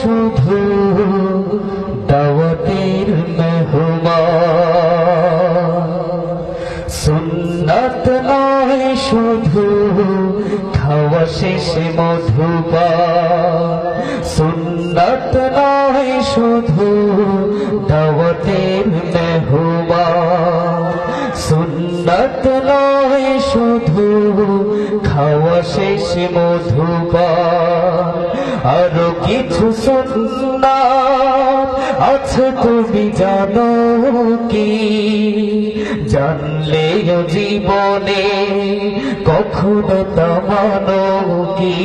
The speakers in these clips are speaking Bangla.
শুধু দাওয়াতের মেহমান। সুন্নাত নয়, শুধু খাওয়া শেষে মধুপা সুন্নাত নয়, শুধু দাওয়াতের মেহমান। সুন্নাত নয় শুধু খাওয়া শেষে মধুপা আরও কিছু সুন্নাত আছে তুমি জানো কি? জানলেও জীবনে কখনো তামানো কি?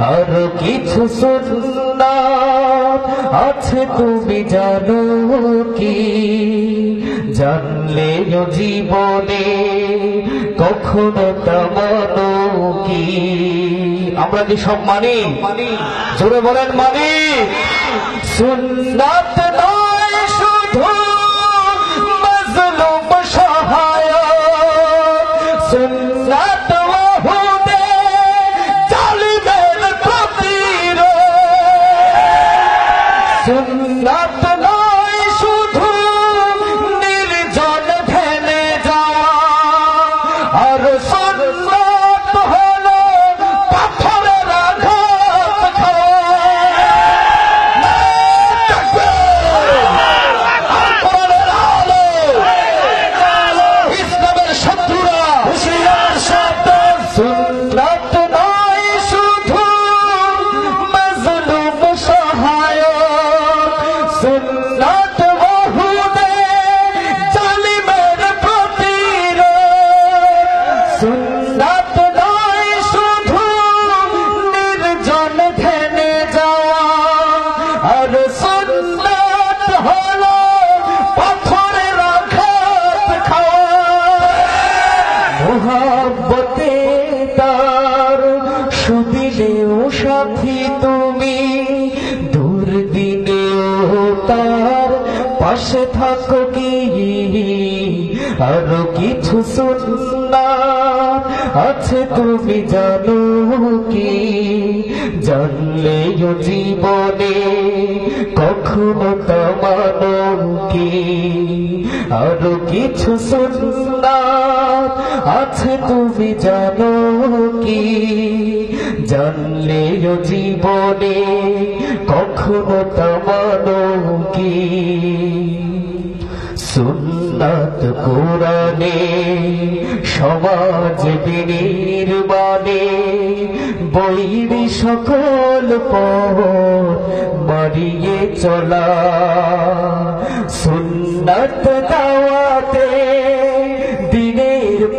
আর কিছু সুন্নাত আছে তুমি জানো কি? জানলেও জীবনে কখনো তামানো কি? আমরা কি সব মানি? জোরে বলেন মানি। সুন্নাত তুমি দুর্দিনেও তার পাশে থাকো কি? আরও কিছু সুন্নাত আছে তুমি জানো কি? জানলেও জীবনে কখনো তামানো কি? আরও কিছু সুন্নাত আছে তুমি জানো কি? জানলেও জীবনে কখনো তামানো কি সুন্নাত কোরআনে, সমাজ বিনির্মাণে বৈরি সকল পথ মারিয়ে চলা। সুন্নাত দাওয়াতে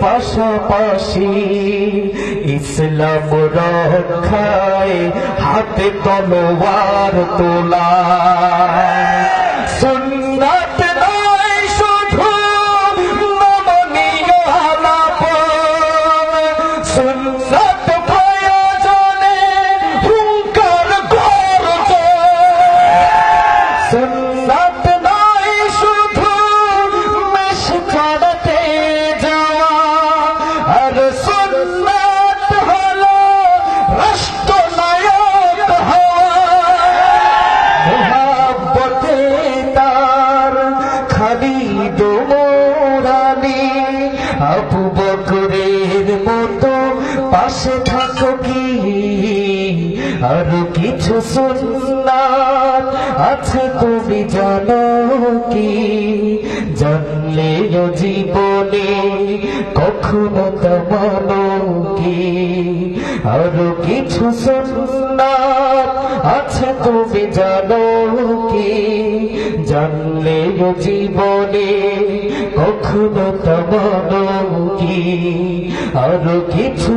পাশাপাশি ইসলাম রক্ষায় হাতে তলোয়ার তোলা। আর কিছু সুন্নাত আছে তুমি জানো কি? জানলেও জীবনে কখনো তামানো কি? আরও কিছু সুন্নাত আছে তুমি জানো কি? জানলেও জীবনে কখনো তামানো কি আরও কিছু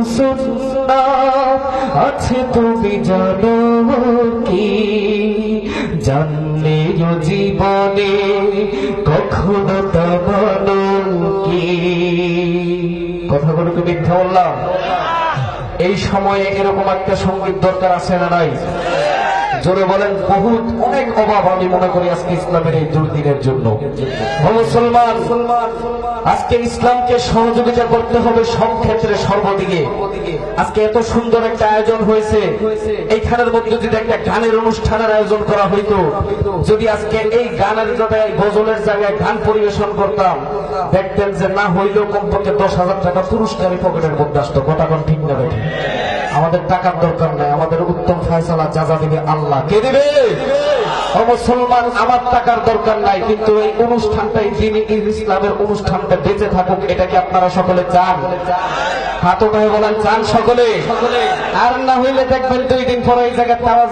আছে তুমি জানো কি? জানলে জীবনে কখনো তামানো কি কথাগুলোকে মিথ্যা বললাম। এই সময়ে এরকম একটা সংগীত দরকার আছে না নাই? জোরে বলেন, বহুত অনেক অভাব আমি মনে করি আজকে ইসলামের এই দুর্দিনের জন্য। মুসলমান, আজকে ইসলামকে সহযোগিতা করতে হবে সব ক্ষেত্রে সর্বদিকে। আজকে এত সুন্দর একটা আয়োজন হয়েছে। এইখানের মধ্যে যদি একটা গানের অনুষ্ঠানের আয়োজন করা হইতো, যদি আজকে এই গানের জায়গায় গজলের জায়গায় গান পরিবেশন করতাম, দেখতেন যে না হইলেও কমপক্ষে দশ হাজার টাকা পুরস্কারই পকেটের মধ্যে আসতো। কথা ঠিক না? আমাদের টাকার দরকার নাই, আমাদের উত্তম ফয়সালা যা যা দিবে আল্লাহ। কে দিবে? মুসলমান, আমার টাকার দরকার নাই, কিন্তু এই অনুষ্ঠানটাই যিনি ইসলামের অনুষ্ঠানটা বেঁচে থাকুক, এটা কি আপনারা সকলে চান? হাত উঠায় বলেন, চান সকলে? আর না হইলে দেখবেন দুই দিন পরে এই জায়গায় তাওয়াজ